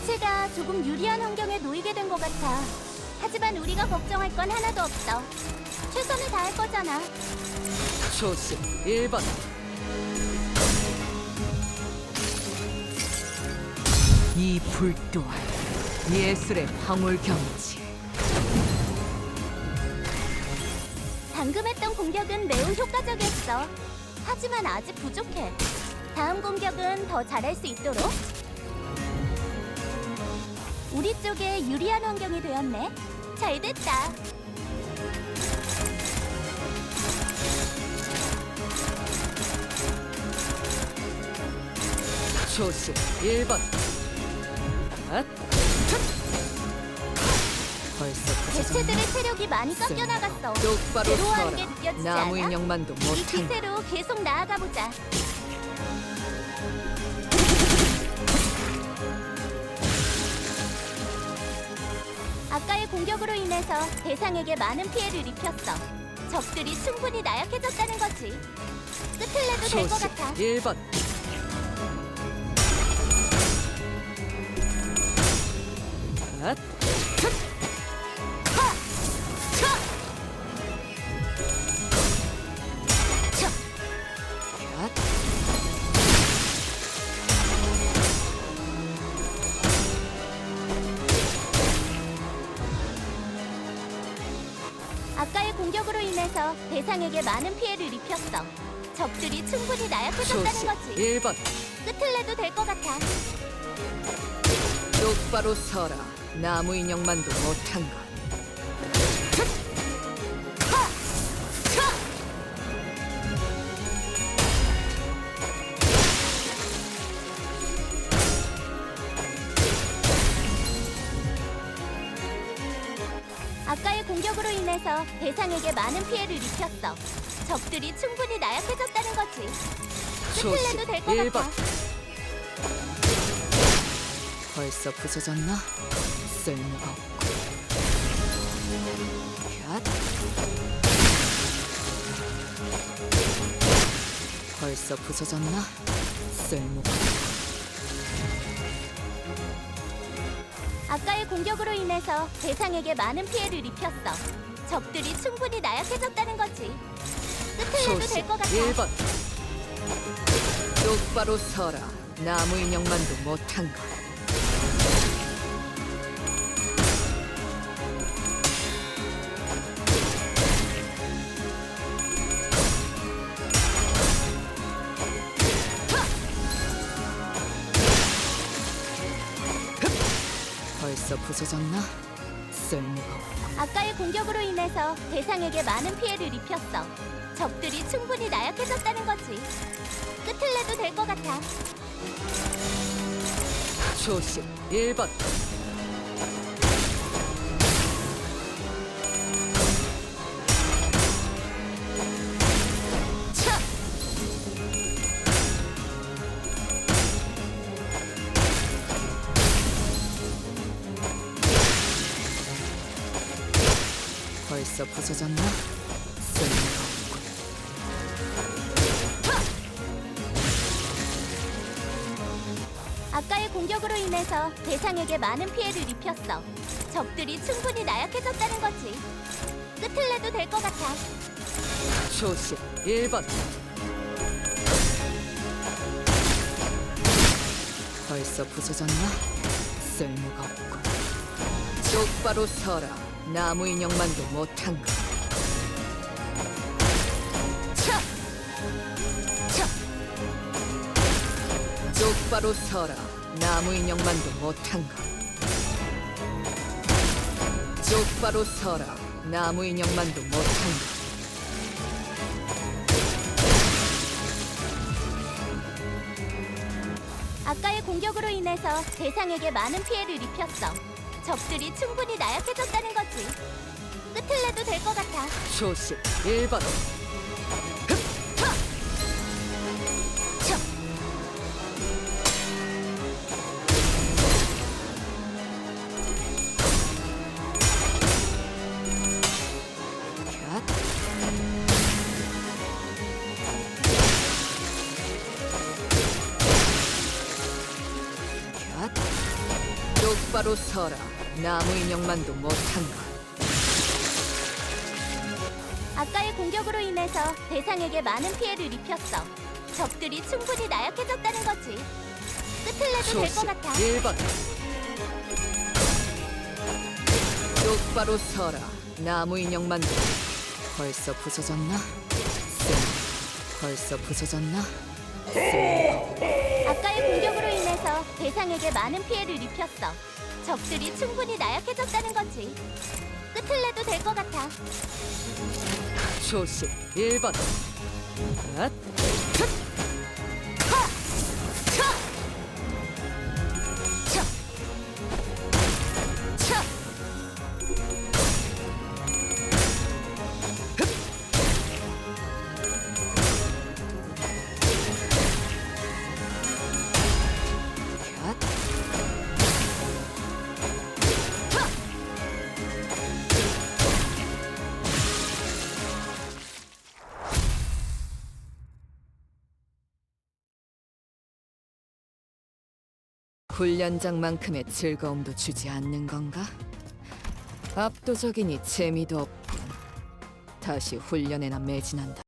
대체가 조금 유리한 환경에 놓이게 된 것 같아. 하지만 우리가 걱정할 건 하나도 없어. 최선을 다할 거잖아. 초심 1번 이 불 또한 예술의 황홀 경치 방금 했던 공격은 매우 효과적이었어. 하지만 아직 부족해. 다음 공격은 더 잘할 수 있도록. 우리 쪽에 유리한 환경이 되었네. 잘 됐다. 초심 1번 앗! 첫! 벌써 대체들의 체력이 많이 깎여 나갔어. 똑바로 괴로워하는 게 서라 느껴지지 나무 않아? 인형만도 이 못한 기세로 계속 나아가 보자. 공격으로 인해서 대상에게 많은 피해를 입혔어. 적들이 충분히 나약해졌다는 거지. 끝을 내도 될것 초심 같아. 1번 앗! 아까의 공격으로 인해서 대상에게 많은 피해를 입혔어. 적들이 충분히 나약해졌다는 거지. 1번 끝을 내도 될 것 같아. 똑바로 서라 나무 인형만도 못한 것 아까의 공격으로 인해서 대상에게 많은 피해를 입혔어. 적들이 충분히 나약해졌다는 거지. 끝을 초심 내도 될것 1번 같아. 벌써 부서졌나? 쓸모가 없고 갓 벌써 부서졌나? 쓸모가 없고 아까의 공격으로 인해서 대상에게 많은 피해를 입혔어. 적들이 충분히 나약해졌다는 거지. 끝을 내도 될 것 같아. 1번 똑바로 서라 나무 인형만도 못한 것 벌써 부서졌나? 없고 아까의 공격으로 인해서 대상에게 많은 피해를 입혔어. 적들이 충분히 나약해졌다는 거지. 끝을 내도 될 것 같아. 초심 1번 벌써 부서졌나? 아까의 공격으로 인해서 대상에게 많은 피해를 입혔어. 적들이 충분히 나약해졌다는 거지. 끝을 내도 될 것 같아. 초심 1번 벌써 부서졌나? 쓸모가 없군 똑바로 서라 나무 인형만도 못한 것 차! 차! 똑바로 서라 나무 인형만도 못한 것 똑바로 서라 나무 인형만도 못한 것 아까의 공격으로 인해서 대상에게 많은 피해를 입혔어. 적들이 충분히 나약해졌다는 거지. 끝을 내도 될 것 같아. 초심 1번 갓 똑바로 서라. 나무 인형만도 못한다. 아까의 공격으로 인해서 대상에게 많은 피해를 입혔어. 적들이 충분히 나약해졌다는 거지. 끝을 내도 될 것 조심 같아. 1번 똑바로 서라 나무 인형만도 벌써 부서졌나? 쎄 벌써 부서졌나? 쎄 아까의 공격으로 인해서 대상에게 많은 피해를 입혔어. 적들이 충분히 나약해졌다는 거지. 끝을 내도 될 것 같아. 조심 1번 앗! 흑! 훈련장만큼의 즐거움도 주지 않는 건가? 압도적이니 재미도 없군. 다시 훈련에나 매진한다.